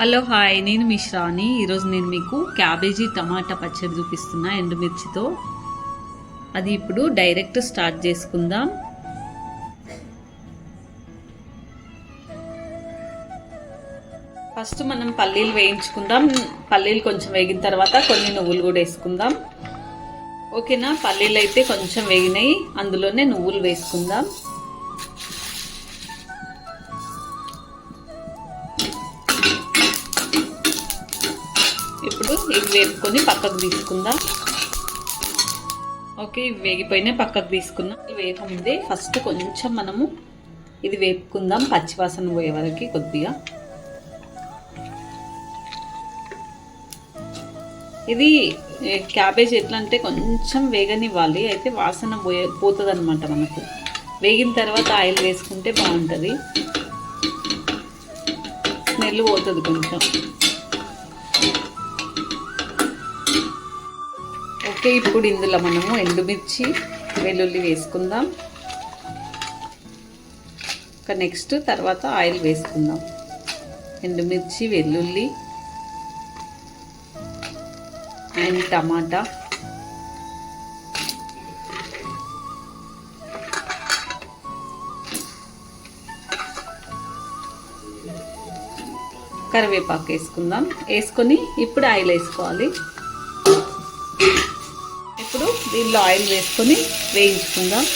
Hello hi నేను మిశ్రాని ఈరోజు నేను మీకు క్యాబేజీ టమాటా పచ్చడి చూపిస్తున్నా ఎండుమిర్చితో. అది ఇప్పుడు డైరెక్ట్ స్టార్ట్ చేసుకుందాం. ఫస్ట్ మనం పల్లీలు వేయించుకుందాం. పల్లీలు కొంచెం వేగిన తర్వాత కొన్ని నువ్వులు కూడా వేసుకుందాం. ఓకేనా? పల్లీలు అయితే కొంచెం వేగినాయి. అందులోనే నువ్వులు వేసుకుందాం. ఇవి వేపుకొని పక్కకు తీసుకుందాం. ఓకే ఇవి వేగిపోయిన పక్కకు తీసుకుందాం. ఇవి వేయకముందే ఫస్ట్ కొంచెం మనము ఇది వేపుకుందాం పచ్చివాసన పోయే వరకు కొద్దిగా. ఇది క్యాబేజ్ ఎట్లా అంటే కొంచెం వేగనివ్వాలి అయితే వాసన పోయే పోతుంది అనమాట మనకు. వేగిన తర్వాత ఆయిల్ వేసుకుంటే బాగుంటుంది. స్మెల్ పోతుంది కొంచెం. ఓకే ఇప్పుడు ఇందులో మనము ఎండుమిర్చి వెల్లుల్లి వేసుకుందాం. ఒక నెక్స్ట్ తర్వాత ఆయిల్ వేసుకుందాం. ఎండుమిర్చి వెల్లుల్లి అండ్ టమాటా. కరివేపాకు వేసుకుందాం. వేసుకొని ఇప్పుడు ఆయిల్ వేసుకోవాలి. దీనిలో ఆయిల్ వేసుకొని వేయించుకుందాం.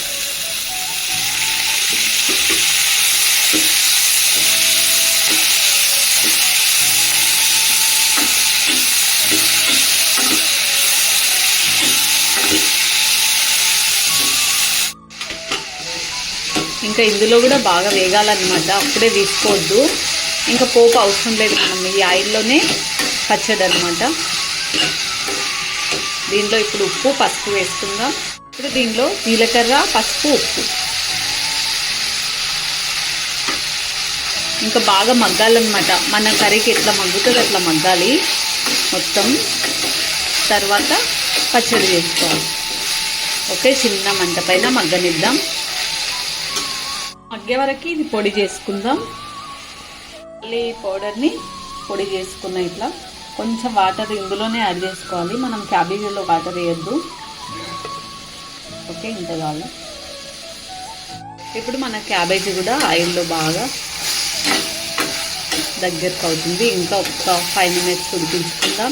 ఇంకా ఇందులో కూడా బాగా వేగాలన్నమాట. అప్పుడే తీసుకోవద్దు. ఇంకా పోపు అవసరం లేదు మనం. ఈ ఆయిల్లోనే పచ్చడి అనమాట దీనిలో ఇప్పుడు ఉప్పు పసుపు వేసుకుందాం. ఇప్పుడు దీనిలో జీలకర్ర పసుపు ఉప్పు. ఇంకా బాగా మగ్గాలన్నమాట. మన కర్రీకి ఎట్లా మగ్గుతుంది అట్లా మగ్గాలి. మొత్తం తర్వాత పచ్చడి చేసుకోవాలి. ఓకే చిన్న మంట పైన మగ్గనిద్దాం. మగ్గే వరకు ఇది పొడి చేసుకుందాం. మళ్ళీ పౌడర్ని పొడి చేసుకున్న ఇట్లా కొంచెం వాటర్ ఇందులోనే యాడ్ చేసుకోవాలి. మనం క్యాబేజీలో వాటర్ వేయద్దు. ఓకే ఇంత కావాలి ఇప్పుడు మన క్యాబేజీ కూడా ఆయిల్లో బాగా దగ్గరకు అవుతుంది. ఇంకా ఒక ఫైవ్ మినిట్స్ ఉడికించుకుందాం.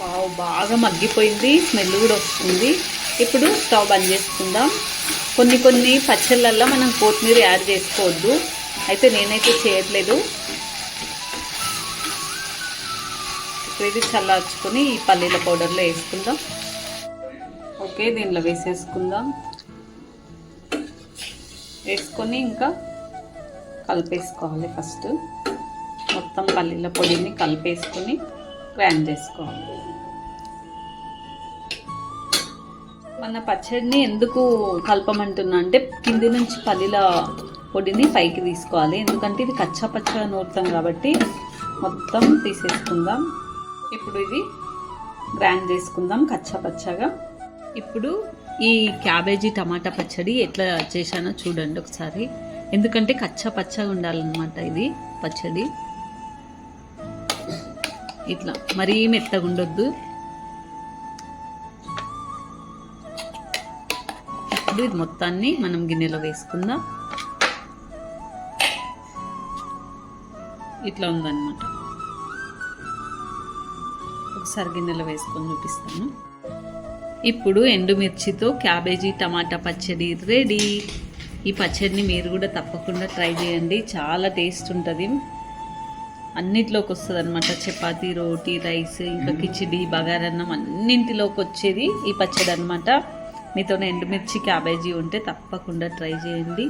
వావ్ బాగా మగ్గిపోయింది. స్మెల్ కూడా వస్తుంది. ఇప్పుడు స్టవ్ బంద్ చేసుకుందాం. కొన్ని కొన్ని పచ్చళ్ళల్లో మనం కొత్తిమీర యాడ్ చేసుకోవద్దు. అయితే నేనైతే చేయట్లేదు. ఇది చల్లార్చుకొని ఈ పల్లీల పౌడర్లో వేసుకుందాం. ఓకే దీనిలో వేసేసుకుందాం. వేసుకొని ఇంకా కలిపేసుకోవాలి ఫస్ట్. మొత్తం పల్లీల పొడిని కలిపేసుకొని గ్రైండ్ చేసుకోవాలి. మన పచ్చడిని ఎందుకు కలపమంటున్నా అంటే కింది నుంచి పల్లీల పొడిని పైకి తీసుకోవాలి. ఎందుకంటే ఇది కచ్చా పచ్చగా నూరుతాం కాబట్టి మొత్తం తీసేసుకుందాం. ఇప్పుడు ఇది గ్రైండ్ చేసుకుందాం కచ్చా పచ్చగా ఇప్పుడు ఈ క్యాబేజీ టమాటా పచ్చడి ఎట్లా చేశానో చూడండి ఒకసారి. ఎందుకంటే కచ్చా పచ్చగా ఉండాలన్నమాట ఇది పచ్చడి. ఇట్లా మరీ మెత్తగా ఉండొద్దు. ఇప్పుడు ఇది మొత్తాన్ని మనం గిన్నెలో వేసుకుందాం. ఇట్లా ఉందన్నమాట. ఒకసారి గిన్నెలో వేసుకొని చూపిస్తాను. ఇప్పుడు ఎండుమిర్చితో క్యాబేజీ టమాటా పచ్చడి రెడీ. ఈ పచ్చడిని మీరు కూడా తప్పకుండా ట్రై చేయండి. చాలా టేస్ట్ ఉంటుంది. అన్నిట్లోకి వస్తుంది అనమాట చపాతీ రోటీ రైస్ ఇంకా కిచిడి బగారన్నం అన్నింటిలోకి వచ్చేది ఈ పచ్చడి అనమాట మీతో ఎండుమిర్చి క్యాబేజీ ఉంటే తప్పకుండా ట్రై చేయండి.